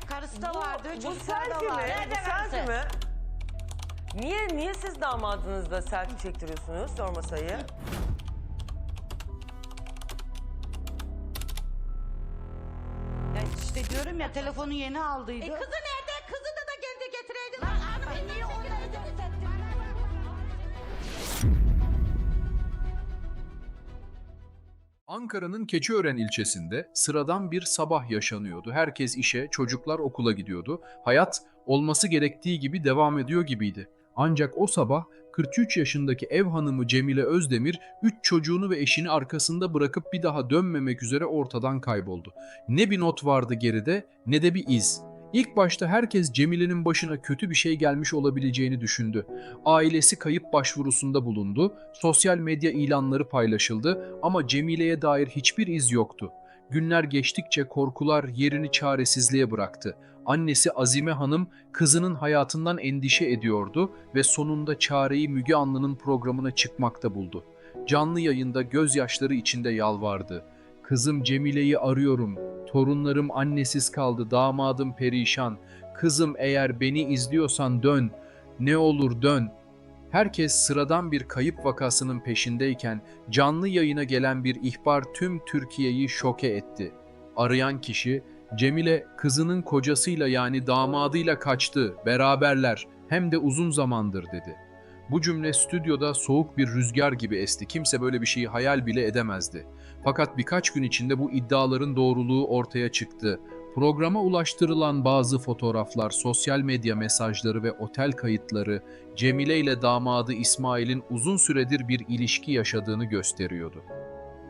karısı da Bu- vardı, bu çocuklar da selfie mi? vardı. Bu selfie mi? Niye niye siz damadınızla selfie çektiriyorsunuz sormasayı? Ya işte diyorum ya telefonu yeni aldıydı. E kızı nerede? Ankara'nın Keçiören ilçesinde sıradan bir sabah yaşanıyordu. Herkes işe, çocuklar okula gidiyordu. Hayat olması gerektiği gibi devam ediyor gibiydi. Ancak o sabah 43 yaşındaki ev hanımı Cemile Özdemir 3 çocuğunu ve eşini arkasında bırakıp bir daha dönmemek üzere ortadan kayboldu. Ne bir not vardı geride ne de bir iz. İlk başta herkes Cemile'nin başına kötü bir şey gelmiş olabileceğini düşündü. Ailesi kayıp başvurusunda bulundu, sosyal medya ilanları paylaşıldı ama Cemile'ye dair hiçbir iz yoktu. Günler geçtikçe korkular yerini çaresizliğe bıraktı. Annesi Azime Hanım kızının hayatından endişe ediyordu ve sonunda çareyi Müge Anlı'nın programına çıkmakta buldu. Canlı yayında gözyaşları içinde yalvardı. Kızım Cemile'yi arıyorum. Torunlarım annesiz kaldı, damadım perişan. Kızım eğer beni izliyorsan dön. Ne olur dön. Herkes sıradan bir kayıp vakasının peşindeyken canlı yayına gelen bir ihbar tüm Türkiye'yi şoke etti. Arayan kişi Cemile kızının kocasıyla yani damadıyla kaçtı, beraberler hem de uzun zamandır dedi. Bu cümle stüdyoda soğuk bir rüzgar gibi esti. Kimse böyle bir şeyi hayal bile edemezdi. Fakat birkaç gün içinde bu iddiaların doğruluğu ortaya çıktı. Programa ulaştırılan bazı fotoğraflar, sosyal medya mesajları ve otel kayıtları Cemile ile damadı İsmail'in uzun süredir bir ilişki yaşadığını gösteriyordu.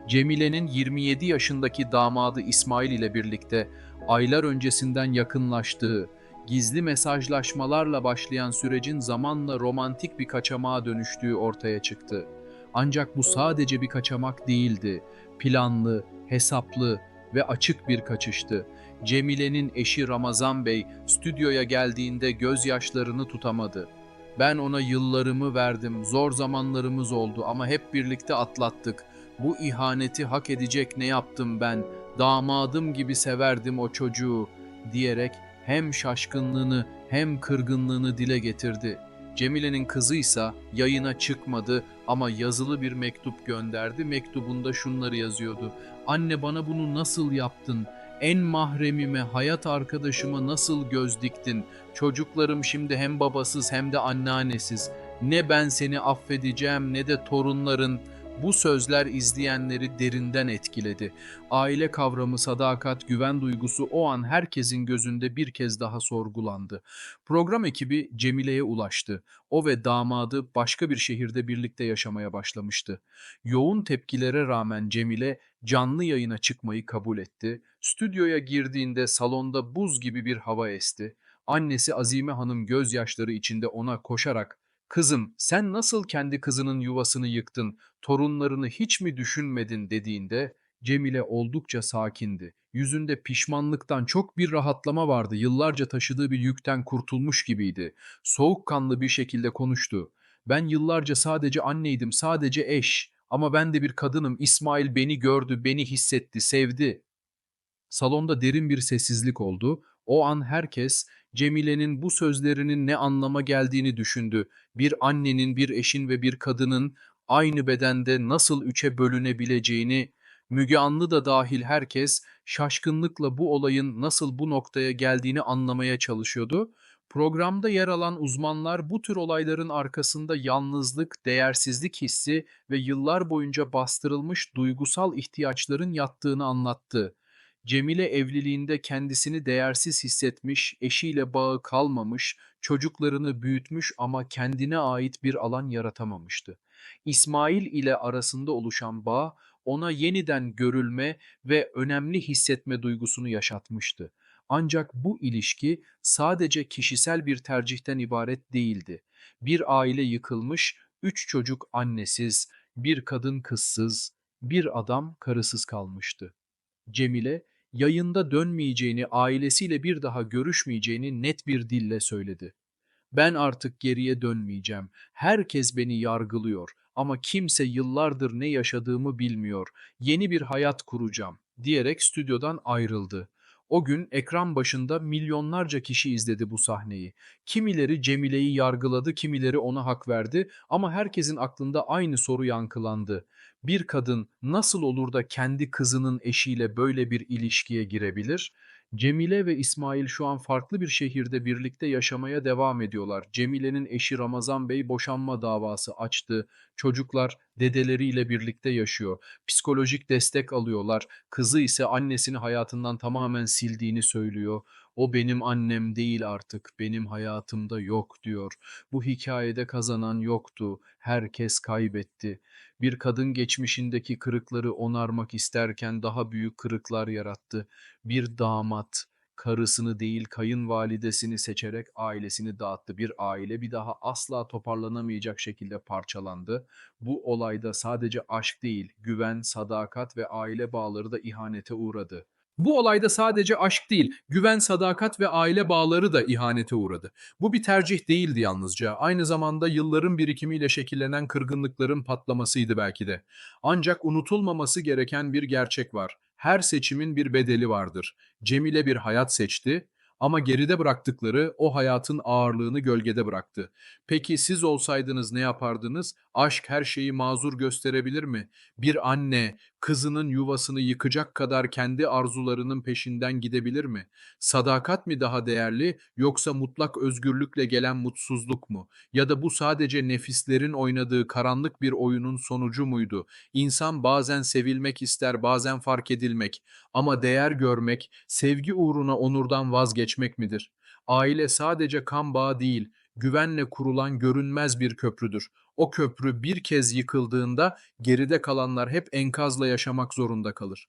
Cemile'nin 27 yaşındaki damadı İsmail ile birlikte aylar öncesinden yakınlaştığı, gizli mesajlaşmalarla başlayan sürecin zamanla romantik bir kaçamağa dönüştüğü ortaya çıktı. Ancak bu sadece bir kaçamak değildi. Planlı, hesaplı ve açık bir kaçıştı. Cemile'nin eşi Ramazan Bey stüdyoya geldiğinde gözyaşlarını tutamadı. Ben ona yıllarımı verdim, zor zamanlarımız oldu ama hep birlikte atlattık. Bu ihaneti hak edecek ne yaptım ben? Damadım gibi severdim o çocuğu diyerek hem şaşkınlığını hem kırgınlığını dile getirdi. Cemile'nin kızıysa yayına çıkmadı ama yazılı bir mektup gönderdi. Mektubunda şunları yazıyordu. Anne bana bunu nasıl yaptın? En mahremime, hayat arkadaşıma nasıl göz diktin? Çocuklarım şimdi hem babasız hem de anneannesiz. Ne ben seni affedeceğim ne de torunların. Bu sözler izleyenleri derinden etkiledi. Aile kavramı, sadakat, güven duygusu o an herkesin gözünde bir kez daha sorgulandı. Program ekibi Cemile'ye ulaştı. O ve damadı başka bir şehirde birlikte yaşamaya başlamıştı. Yoğun tepkilere rağmen Cemile canlı yayına çıkmayı kabul etti. Stüdyoya girdiğinde salonda buz gibi bir hava esti. Annesi Azime Hanım gözyaşları içinde ona koşarak "Kızım, sen nasıl kendi kızının yuvasını yıktın? Torunlarını hiç mi düşünmedin?" dediğinde Cemile oldukça sakindi. Yüzünde pişmanlıktan çok bir rahatlama vardı. Yıllarca taşıdığı bir yükten kurtulmuş gibiydi. Soğukkanlı bir şekilde konuştu. Ben yıllarca sadece anneydim, sadece eş. Ama ben de bir kadınım. İsmail beni gördü, beni hissetti, sevdi. Salonda derin bir sessizlik oldu. O an herkes Cemile'nin bu sözlerinin ne anlama geldiğini düşündü. Bir annenin, bir eşin ve bir kadının aynı bedende nasıl üçe bölünebileceğini, Müge Anlı da dahil herkes şaşkınlıkla bu olayın nasıl bu noktaya geldiğini anlamaya çalışıyordu. Programda yer alan uzmanlar bu tür olayların arkasında yalnızlık, değersizlik hissi ve yıllar boyunca bastırılmış duygusal ihtiyaçların yattığını anlattı. Cemile evliliğinde kendisini değersiz hissetmiş, eşiyle bağı kalmamış, çocuklarını büyütmüş ama kendine ait bir alan yaratamamıştı. İsmail ile arasında oluşan bağ ona yeniden görülme ve önemli hissetme duygusunu yaşatmıştı. Ancak bu ilişki sadece kişisel bir tercihten ibaret değildi. Bir aile yıkılmış, üç çocuk annesiz, bir kadın kızsız, bir adam karısız kalmıştı. Cemile, yayında dönmeyeceğini, ailesiyle bir daha görüşmeyeceğini net bir dille söyledi. Ben artık geriye dönmeyeceğim. Herkes beni yargılıyor ama kimse yıllardır ne yaşadığımı bilmiyor. Yeni bir hayat kuracağım diyerek stüdyodan ayrıldı. O gün ekran başında milyonlarca kişi izledi bu sahneyi. Kimileri Cemile'yi yargıladı, kimileri ona hak verdi ama herkesin aklında aynı soru yankılandı. Bir kadın nasıl olur da kendi kızının eşiyle böyle bir ilişkiye girebilir? Cemile ve İsmail şu an farklı bir şehirde birlikte yaşamaya devam ediyorlar. Cemile'nin eşi Ramazan Bey boşanma davası açtı. Çocuklar dedeleriyle birlikte yaşıyor. Psikolojik destek alıyorlar. Kızı ise annesini hayatından tamamen sildiğini söylüyor. O benim annem değil artık, benim hayatımda yok diyor. Bu hikayede kazanan yoktu, herkes kaybetti. Bir kadın geçmişindeki kırıkları onarmak isterken daha büyük kırıklar yarattı. Bir damat karısını değil kayınvalidesini seçerek ailesini dağıttı. Bir aile bir daha asla toparlanamayacak şekilde parçalandı. Bu olayda sadece aşk değil, güven, sadakat ve aile bağları da ihanete uğradı. Bu olayda sadece aşk değil, güven, sadakat ve aile bağları da ihanete uğradı. Bu bir tercih değildi yalnızca. Aynı zamanda yılların birikimiyle şekillenen kırgınlıkların patlamasıydı belki de. Ancak unutulmaması gereken bir gerçek var. Her seçimin bir bedeli vardır. Cemile bir hayat seçti ama geride bıraktıkları o hayatın ağırlığını gölgede bıraktı. Peki siz olsaydınız ne yapardınız? Aşk her şeyi mazur gösterebilir mi? Bir anne kızının yuvasını yıkacak kadar kendi arzularının peşinden gidebilir mi? Sadakat mi daha değerli yoksa mutlak özgürlükle gelen mutsuzluk mu? Ya da bu sadece nefislerin oynadığı karanlık bir oyunun sonucu muydu? İnsan bazen sevilmek ister, bazen fark edilmek ama değer görmek, sevgi uğruna onurdan vazgeçmek midir? Aile sadece kan bağı değil, güvenle kurulan görünmez bir köprüdür. O köprü bir kez yıkıldığında geride kalanlar hep enkazla yaşamak zorunda kalır.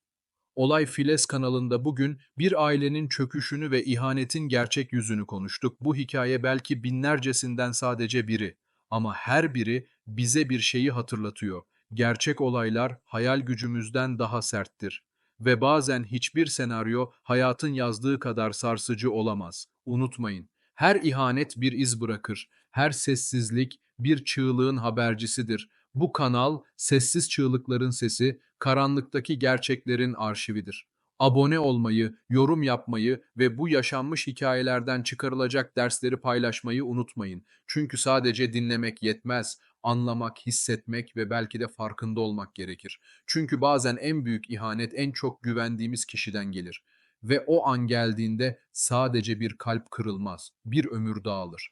Olay Files kanalında bugün bir ailenin çöküşünü ve ihanetin gerçek yüzünü konuştuk. Bu hikaye belki binlercesinden sadece biri ama her biri bize bir şeyi hatırlatıyor. Gerçek olaylar hayal gücümüzden daha serttir ve bazen hiçbir senaryo hayatın yazdığı kadar sarsıcı olamaz. Unutmayın, her ihanet bir iz bırakır, her sessizlik bir çığlığın habercisidir. Bu kanal sessiz çığlıkların sesi, karanlıktaki gerçeklerin arşividir. Abone olmayı, yorum yapmayı ve bu yaşanmış hikayelerden çıkarılacak dersleri paylaşmayı unutmayın. Çünkü sadece dinlemek yetmez, anlamak, hissetmek ve belki de farkında olmak gerekir. Çünkü bazen en büyük ihanet en çok güvendiğimiz kişiden gelir ve o an geldiğinde sadece bir kalp kırılmaz, bir ömür dağılır.